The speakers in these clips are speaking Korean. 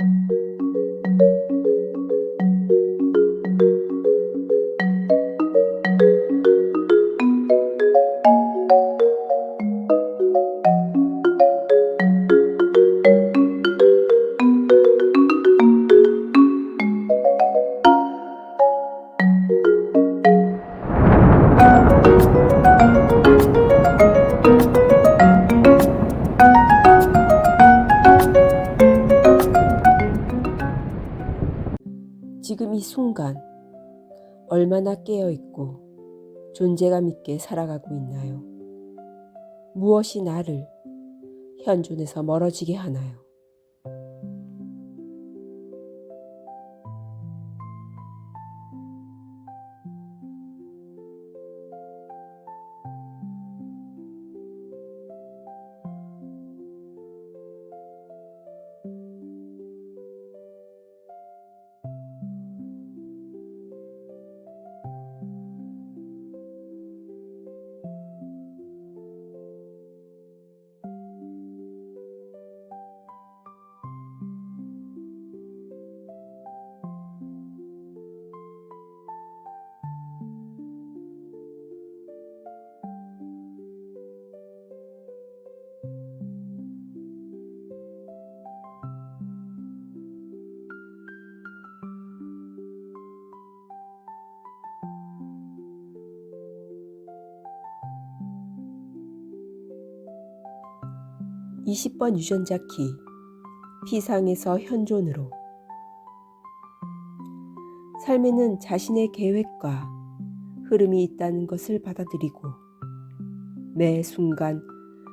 지금 존재감 있게 살아가고 있나요? 무엇이 나를 현존에서 멀어지게 하나요? (20번) 유전자 키 피상에서 현존으로 삶에는 자신의 계획과 흐름이 있다는 것을 받아들이고 매 순간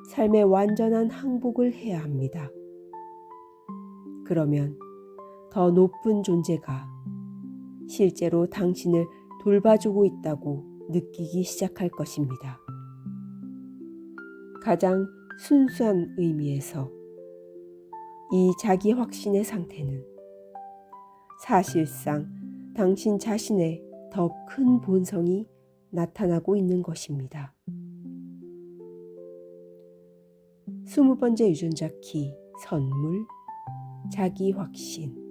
삶의 완전한 항복을 해야 합니다. 그러면 더 높은 존재가 실제로 당신을 돌봐주고 있다고 느끼기 시작할 것입니다. 가장 순수한 의미에서 이 자기 확신의 상태는 사실상 당신 자신의 더 큰 본성이 나타나고 있는 것입니다. 스무 번째 유전자 키 선물 자기 확신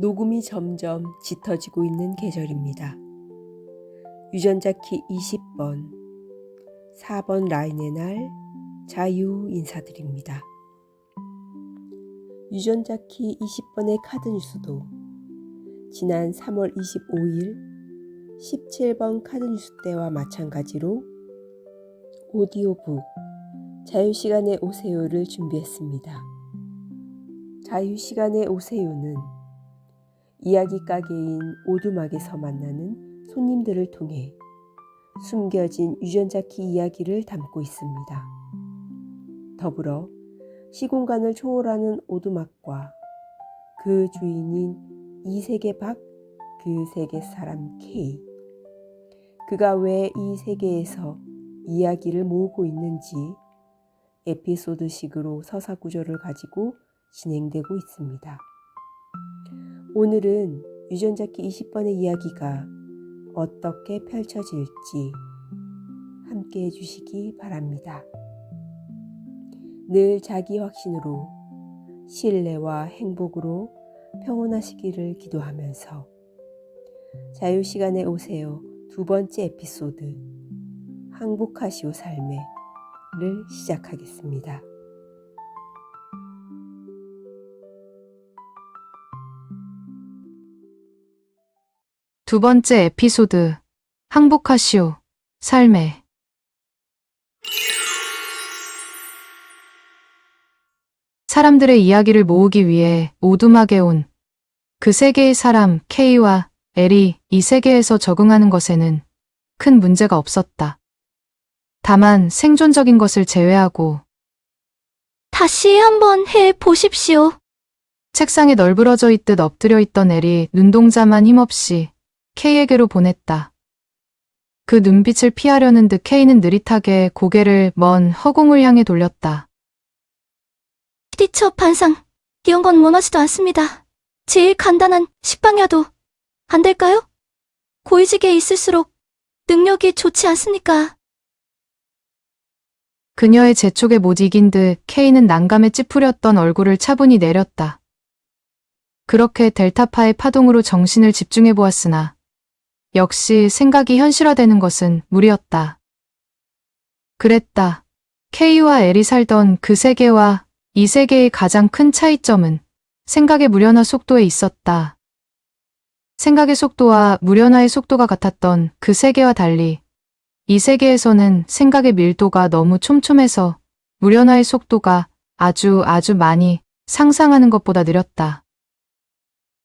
녹음이 점점 짙어지고 있는 계절입니다. 유전자 키 20번 4번 라인의 날 자유 인사드립니다. 유전자 키 20번의 카드 뉴스도 지난 3월 25일 17번 카드 뉴스 때와 마찬가지로 오디오북 자유시간에 오세요를 준비했습니다. 자유시간에 오세요는 이야기 가게인 오두막에서 만나는 손님들을 통해 숨겨진 유전자 키 이야기를 담고 있습니다. 더불어 시공간을 초월하는 오두막과 그 주인인 이 세계 밖 그 세계 사람 K. 그가 왜 이 세계에서 이야기를 모으고 있는지 에피소드식으로 서사 구조를 가지고 진행되고 있습니다. 오늘은 유전자키 20번의 이야기가 어떻게 펼쳐질지 함께 해주시기 바랍니다. 늘 자기 확신으로 신뢰와 행복으로 평온하시기를 기도하면서 자유시간에 오세요 두 번째 에피소드 항복하시오 삶에를 시작하겠습니다. 두 번째 에피소드 항복하시오 삶에 사람들의 이야기를 모으기 위해 오두막에 온 그 세계의 사람 K와 L이 이 세계에서 적응하는 것에는 큰 문제가 없었다. 다만 생존적인 것을 제외하고 다시 한번 해 보십시오. 책상에 널브러져 있듯 엎드려 있던 L이 눈동자만 힘없이 K에게로 보냈다. 그 눈빛을 피하려는 듯 K는 느릿하게 고개를 먼 허공을 향해 돌렸다. 티처 반상, 이런 건 원하지도 않습니다. 제일 간단한 식빵이라도 안 될까요? 고위직에 있을수록 능력이 좋지 않습니까? 그녀의 재촉에 못 이긴 듯 K는 난감에 찌푸렸던 얼굴을 차분히 내렸다. 그렇게 델타파의 파동으로 정신을 집중해 보았으나 역시 생각이 현실화되는 것은 무리였다. 그랬다. K와 L이 살던 그 세계와 이 세계의 가장 큰 차이점은 생각의 무련화 속도에 있었다. 생각의 속도와 무련화의 속도가 같았던 그 세계와 달리 이 세계에서는 생각의 밀도가 너무 촘촘해서 무련화의 속도가 아주 아주 많이 상상하는 것보다 느렸다.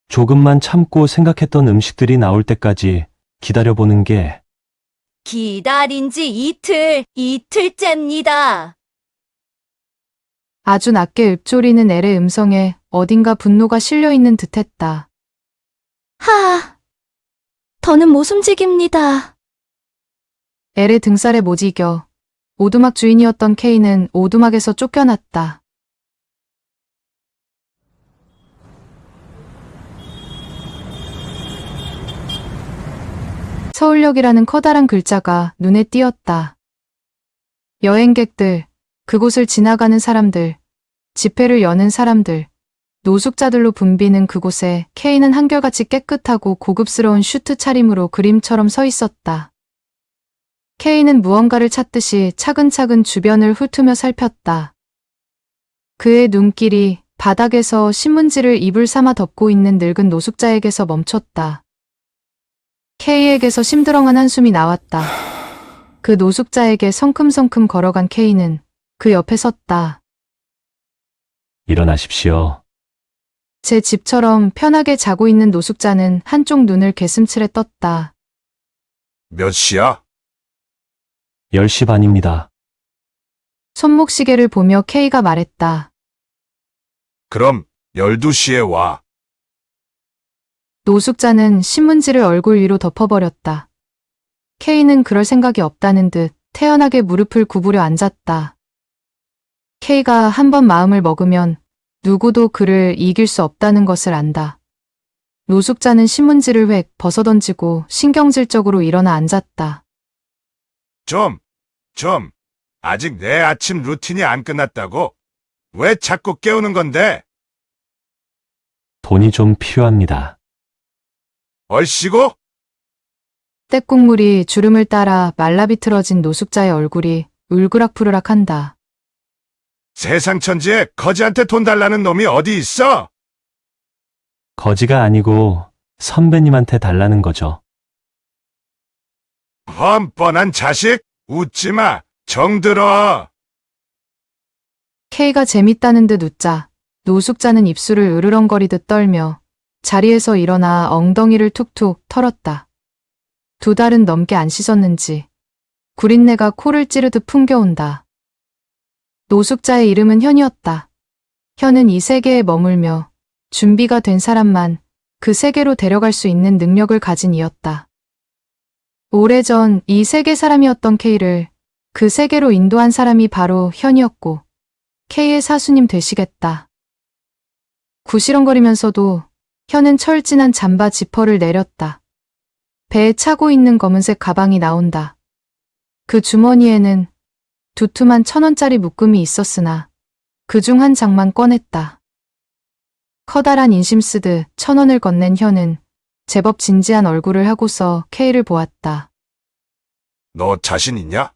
조금만 참고 생각했던 음식들이 나올 때까지 기다려보는 게 기다린 지 이틀, 이틀째입니다. 아주 낮게 읊조리는 L의 음성에 어딘가 분노가 실려 있는 듯했다. 하, 더는 못 움직입니다. L의 등살에 못 이겨 오두막 주인이었던 K는 오두막에서 쫓겨났다. 서울역이라는 커다란 글자가 눈에 띄었다. 여행객들, 그곳을 지나가는 사람들, 집회를 여는 사람들, 노숙자들로 붐비는 그곳에 K는 한결같이 깨끗하고 고급스러운 슈트 차림으로 그림처럼 서 있었다. K는 무언가를 찾듯이 차근차근 주변을 훑으며 살폈다. 그의 눈길이 바닥에서 신문지를 이불 삼아 덮고 있는 늙은 노숙자에게서 멈췄다. K에게서 심드렁한 한숨이 나왔다. 그 노숙자에게 성큼성큼 걸어간 K는 그 옆에 섰다. 일어나십시오. 제 집처럼 편하게 자고 있는 노숙자는 한쪽 눈을 개슴츠레 떴다. 몇 시야? 10시 반입니다. 손목시계를 보며 K가 말했다. 그럼 12시에 와. 노숙자는 신문지를 얼굴 위로 덮어버렸다. K는 그럴 생각이 없다는 듯 태연하게 무릎을 구부려 앉았다. K가 한 번 마음을 먹으면 누구도 그를 이길 수 없다는 것을 안다. 노숙자는 신문지를 획 벗어던지고 신경질적으로 일어나 앉았다. 좀, 좀. 아직 내 아침 루틴이 안 끝났다고? 왜 자꾸 깨우는 건데? 돈이 좀 필요합니다. 얼씨고? 떼국물이 주름을 따라 말라비틀어진 노숙자의 얼굴이 울그락푸르락한다. 세상 천지에 거지한테 돈 달라는 놈이 어디 있어? 거지가 아니고 선배님한테 달라는 거죠. 뻔뻔한 자식? 웃지 마. 정들어. K가 재밌다는 듯 웃자 노숙자는 입술을 으르렁거리듯 떨며 자리에서 일어나 엉덩이를 툭툭 털었다. 두 달은 넘게 안 씻었는지 구린내가 코를 찌르듯 풍겨온다. 노숙자의 이름은 현이었다. 현은 이 세계에 머물며 준비가 된 사람만 그 세계로 데려갈 수 있는 능력을 가진 이였다. 오래전 이 세계 사람이었던 K를 그 세계로 인도한 사람이 바로 현이었고 K의 사수님 되시겠다. 구시렁거리면서도 현은 철진한 잠바 지퍼를 내렸다. 배에 차고 있는 검은색 가방이 나온다. 그 주머니에는 두툼한 천 원짜리 묶음이 있었으나 그 중 한 장만 꺼냈다. 커다란 인심 쓰듯 천 원을 건넨 현은 제법 진지한 얼굴을 하고서 K를 보았다. 너 자신 있냐?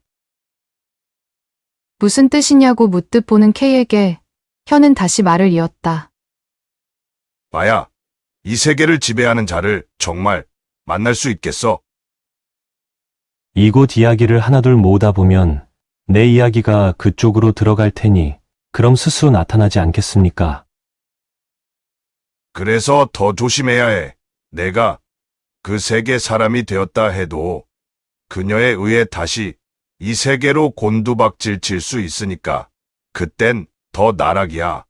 무슨 뜻이냐고 묻듯 보는 K에게 현은 다시 말을 이었다. 마야, 이 세계를 지배하는 자를 정말 만날 수 있겠어? 이곳 이야기를 하나둘 모으다 보면 내 이야기가 그쪽으로 들어갈 테니 그럼 스스로 나타나지 않겠습니까? 그래서 더 조심해야 해. 내가 그 세계 사람이 되었다 해도 그녀에 의해 다시 이 세계로 곤두박질 칠 수 있으니까 그땐 더 나락이야.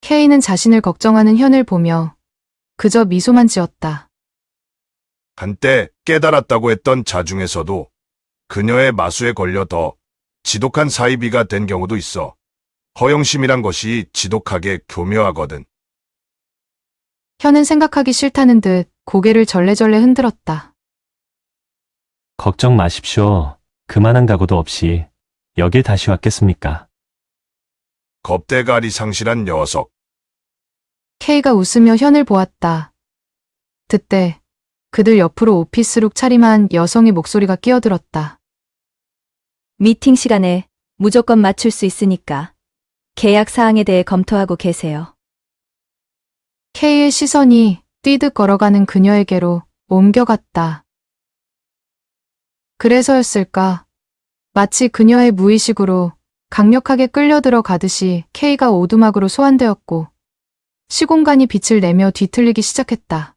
K는 자신을 걱정하는 현을 보며 그저 미소만 지었다. 한때 깨달았다고 했던 자 중에서도 그녀의 마수에 걸려 더 지독한 사이비가 된 경우도 있어. 허영심이란 것이 지독하게 교묘하거든. 현은 생각하기 싫다는 듯 고개를 절레절레 흔들었다. 걱정 마십시오. 그만한 각오도 없이 여길 다시 왔겠습니까? 겁대가리 상실한 녀석. K가 웃으며 현을 보았다. 그때 그들 옆으로 오피스룩 차림한 여성의 목소리가 끼어들었다. 미팅 시간에 무조건 맞출 수 있으니까 계약 사항에 대해 검토하고 계세요. K의 시선이 뛰듯 걸어가는 그녀에게로 옮겨갔다. 그래서였을까? 마치 그녀의 무의식으로 강력하게 끌려 들어 가듯이 K가 오두막으로 소환되었고 시공간이 빛을 내며 뒤틀리기 시작했다.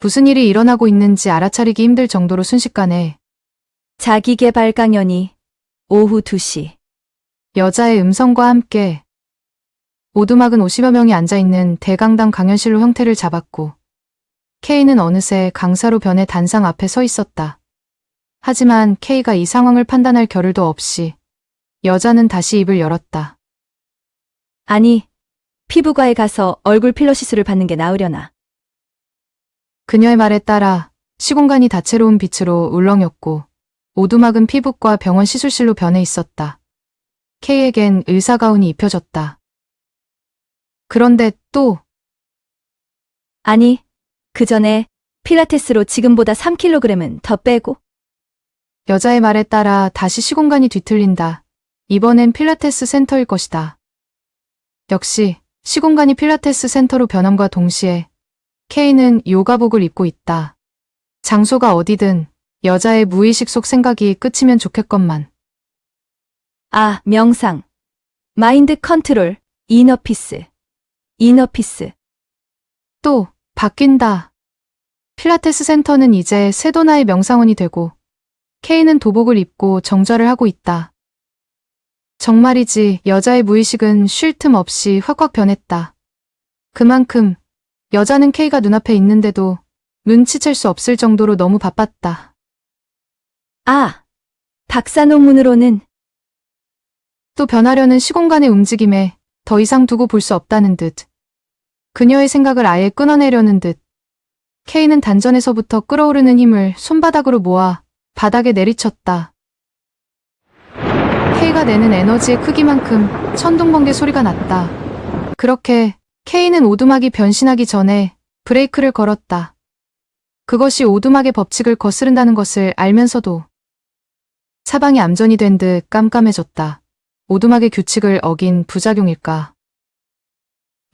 무슨 일이 일어나고 있는지 알아차리기 힘들 정도로 순식간에 자기개발 강연이 오후 2시. 여자의 음성과 함께 오두막은 50여 명이 앉아있는 대강당 강연실로 형태를 잡았고 K는 어느새 강사로 변해 단상 앞에 서 있었다. 하지만 K가 이 상황을 판단할 겨를도 없이 여자는 다시 입을 열었다. 아니, 피부과에 가서 얼굴 필러 시술을 받는 게 나으려나. 그녀의 말에 따라 시공간이 다채로운 빛으로 울렁였고 오두막은 피부과 병원 시술실로 변해 있었다. K에겐 의사 가운이 입혀졌다. 그런데 또 아니, 그 전에 필라테스로 지금보다 3kg은 더 빼고 여자의 말에 따라 다시 시공간이 뒤틀린다. 이번엔 필라테스 센터일 것이다. 역시 시공간이 필라테스 센터로 변함과 동시에 K는 요가복을 입고 있다. 장소가 어디든 여자의 무의식 속 생각이 끝이면 좋겠건만. 아, 명상. 마인드 컨트롤. 이너피스. 이너피스. 또 바뀐다. 필라테스 센터는 이제 세도나의 명상원이 되고 K는 도복을 입고 정좌를 하고 있다. 정말이지 여자의 무의식은 쉴 틈 없이 확확 변했다. 그만큼 여자는 K가 눈앞에 있는데도 눈치챌 수 없을 정도로 너무 바빴다. 아, 박사 논문으로는 또 변하려는 시공간의 움직임에 더 이상 두고 볼 수 없다는 듯. 그녀의 생각을 아예 끊어내려는 듯. K는 단전에서부터 끓어오르는 힘을 손바닥으로 모아 바닥에 내리쳤다. K가 내는 에너지의 크기만큼 천둥번개 소리가 났다. 그렇게 K는 오두막이 변신하기 전에 브레이크를 걸었다. 그것이 오두막의 법칙을 거스른다는 것을 알면서도 사방이 암전이 된 듯 깜깜해졌다. 오두막의 규칙을 어긴 부작용일까?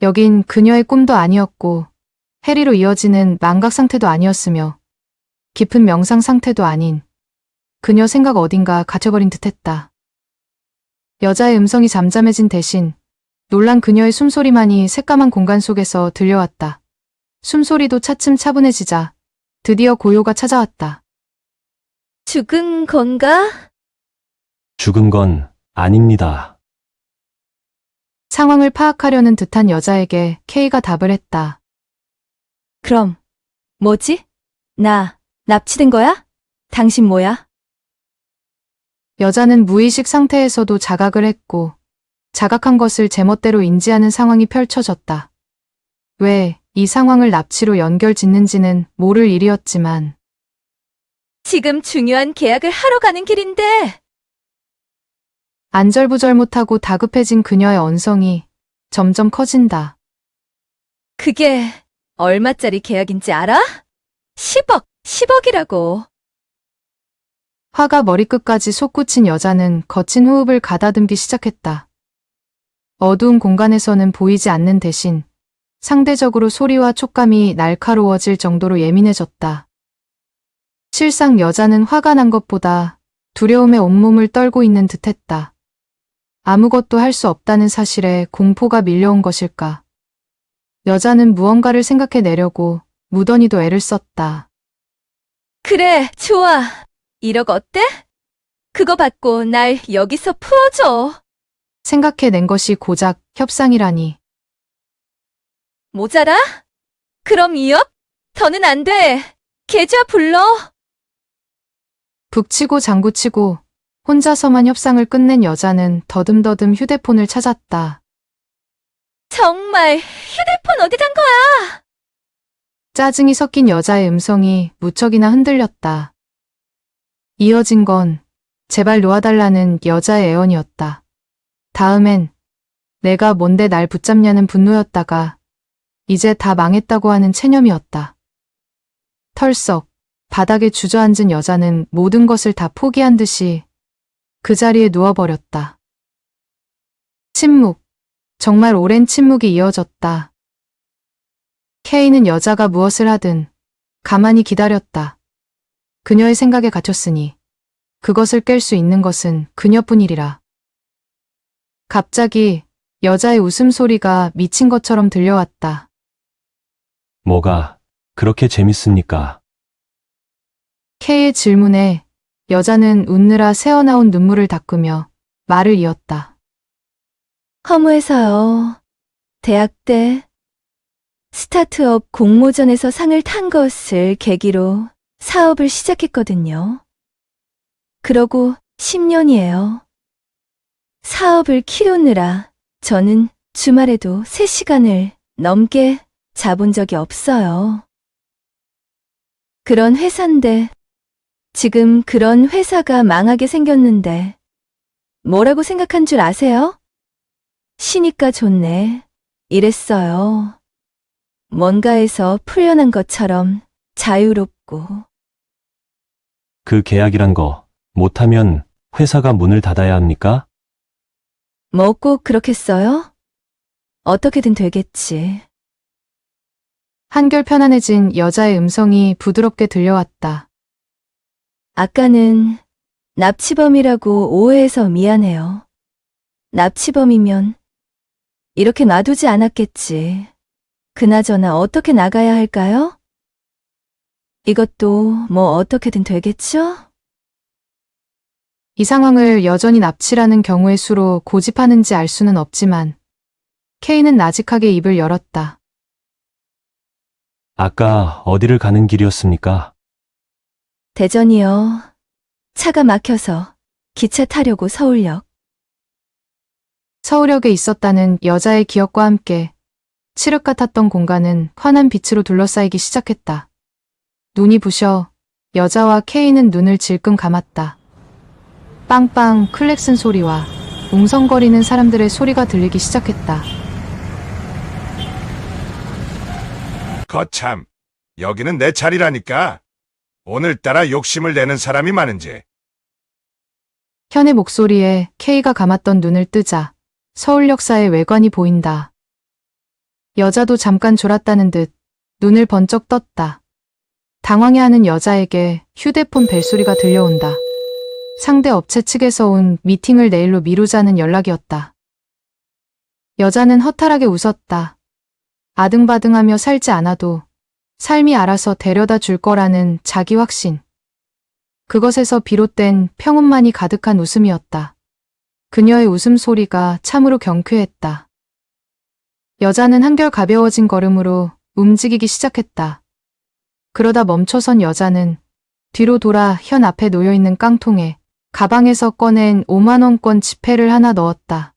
여긴 그녀의 꿈도 아니었고 해리로 이어지는 망각 상태도 아니었으며 깊은 명상 상태도 아닌 그녀 생각 어딘가 갇혀버린 듯했다. 여자의 음성이 잠잠해진 대신 놀란 그녀의 숨소리만이 새까만 공간 속에서 들려왔다. 숨소리도 차츰 차분해지자 드디어 고요가 찾아왔다. 죽은 건가? 죽은 건 아닙니다. 상황을 파악하려는 듯한 여자에게 K가 답을 했다. 그럼 뭐지? 나 납치된 거야? 당신 뭐야? 여자는 무의식 상태에서도 자각을 했고 자각한 것을 제멋대로 인지하는 상황이 펼쳐졌다. 왜 이 상황을 납치로 연결 짓는지는 모를 일이었지만 지금 중요한 계약을 하러 가는 길인데. 안절부절 못하고 다급해진 그녀의 언성이 점점 커진다. 그게 얼마짜리 계약인지 알아? 10억, 10억이라고. 화가 머리끝까지 솟구친 여자는 거친 호흡을 가다듬기 시작했다. 어두운 공간에서는 보이지 않는 대신 상대적으로 소리와 촉감이 날카로워질 정도로 예민해졌다. 실상 여자는 화가 난 것보다 두려움에 온몸을 떨고 있는 듯했다. 아무것도 할 수 없다는 사실에 공포가 밀려온 것일까. 여자는 무언가를 생각해내려고 무던히도 애를 썼다. 그래, 좋아. 1억 어때? 그거 받고 날 여기서 풀어줘. 생각해낸 것이 고작 협상이라니. 모자라? 그럼 2억? 더는 안 돼. 계좌 불러. 북치고 장구치고 혼자서만 협상을 끝낸 여자는 더듬더듬 휴대폰을 찾았다. 정말 휴대폰 어디 간 거야? 짜증이 섞인 여자의 음성이 무척이나 흔들렸다. 이어진 건 제발 놓아달라는 여자의 애원이었다. 다음엔 내가 뭔데 날 붙잡냐는 분노였다가 이제 다 망했다고 하는 체념이었다. 털썩 바닥에 주저앉은 여자는 모든 것을 다 포기한 듯이 그 자리에 누워버렸다. 침묵. 정말 오랜 침묵이 이어졌다. 케이는 여자가 무엇을 하든 가만히 기다렸다. 그녀의 생각에 갇혔으니 그것을 깰 수 있는 것은 그녀뿐이리라. 갑자기 여자의 웃음소리가 미친 것처럼 들려왔다. 뭐가 그렇게 재밌습니까? K의 질문에 여자는 웃느라 새어나온 눈물을 닦으며 말을 이었다. 허무해서요. 대학 때 스타트업 공모전에서 상을 탄 것을 계기로 사업을 시작했거든요. 그러고 10년이에요. 사업을 키우느라 저는 주말에도 3시간을 넘게 자본 적이 없어요. 그런 회사인데 지금 그런 회사가 망하게 생겼는데 뭐라고 생각한 줄 아세요? 쉬니까 좋네. 이랬어요. 뭔가에서 풀려난 것처럼 자유롭고 그 계약이란 거 못하면 회사가 문을 닫아야 합니까? 뭐 꼭 그렇겠어요? 어떻게든 되겠지. 한결 편안해진 여자의 음성이 부드럽게 들려왔다. 아까는 납치범이라고 오해해서 미안해요. 납치범이면 이렇게 놔두지 않았겠지. 그나저나 어떻게 나가야 할까요? 이것도 뭐 어떻게든 되겠죠? 이 상황을 여전히 납치라는 경우의 수로 고집하는지 알 수는 없지만 K는 나직하게 입을 열었다. 아까 어디를 가는 길이었습니까? 대전이요. 차가 막혀서 기차 타려고 서울역. 서울역에 있었다는 여자의 기억과 함께 칠흑 같았던 공간은 환한 빛으로 둘러싸이기 시작했다. 눈이 부셔 여자와 K는 눈을 질끈 감았다. 빵빵 클렉슨 소리와 웅성거리는 사람들의 소리가 들리기 시작했다. 거참, 여기는 내 자리라니까. 오늘따라 욕심을 내는 사람이 많은지. 현의 목소리에 K가 감았던 눈을 뜨자 서울 역사의 외관이 보인다. 여자도 잠깐 졸았다는 듯 눈을 번쩍 떴다. 당황해하는 여자에게 휴대폰 벨소리가 들려온다. 상대 업체 측에서 온 미팅을 내일로 미루자는 연락이었다. 여자는 허탈하게 웃었다. 아등바등하며 살지 않아도 삶이 알아서 데려다 줄 거라는 자기 확신. 그것에서 비롯된 평온만이 가득한 웃음이었다. 그녀의 웃음소리가 참으로 경쾌했다. 여자는 한결 가벼워진 걸음으로 움직이기 시작했다. 그러다 멈춰선 여자는 뒤로 돌아 현 앞에 놓여있는 깡통에 가방에서 꺼낸 5만원권 지폐를 하나 넣었다.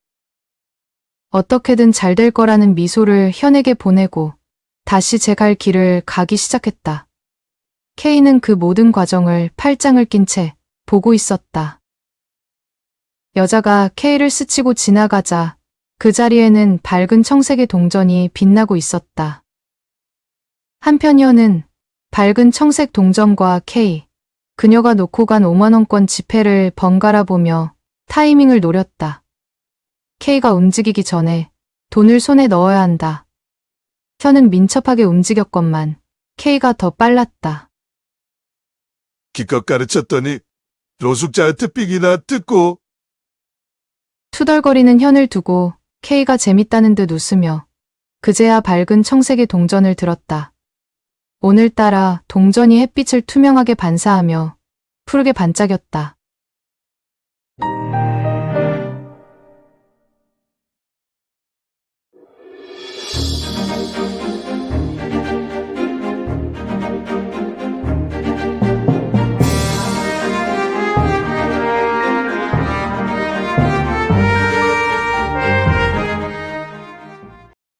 어떻게든 잘 될 거라는 미소를 현에게 보내고 다시 제 갈 길을 가기 시작했다. K는 그 모든 과정을 팔짱을 낀 채 보고 있었다. 여자가 K를 스치고 지나가자 그 자리에는 밝은 청색의 동전이 빛나고 있었다. 한편 현은 밝은 청색 동전과 K, 그녀가 놓고 간 5만원권 지폐를 번갈아 보며 타이밍을 노렸다. K가 움직이기 전에 돈을 손에 넣어야 한다. 현은 민첩하게 움직였건만 K가 더 빨랐다. 기껏 가르쳤더니 노숙자한테 삑이나 듣고 투덜거리는 현을 두고 K가 재밌다는 듯 웃으며 그제야 밝은 청색의 동전을 들었다. 오늘따라 동전이 햇빛을 투명하게 반사하며 푸르게 반짝였다.